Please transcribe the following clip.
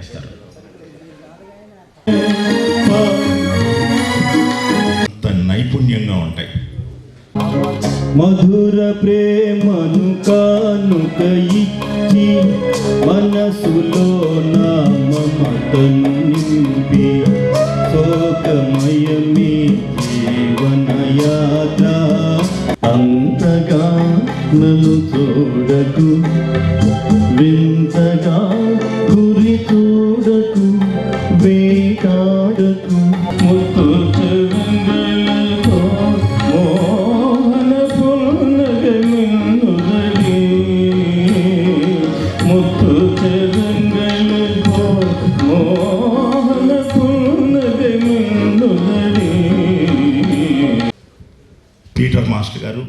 చేస్తారు. నైపుణ్యంగా ఉంటాయి. మధుర ప్రేమను కానుక ఇచ్చి మనసులో నా మమతను నింపి శోకమయమే జీవనయాత్ర. అంతగా నన్ను చూడకు వింతగా அன்பே காடுக்கும் முத்துத்து உங்களோ மோகன புன்னகமின் உதவி முத்துத்து உங்களோ மோகன புன்னகமின் உதவி పీటర్ మాస్టర్ గారు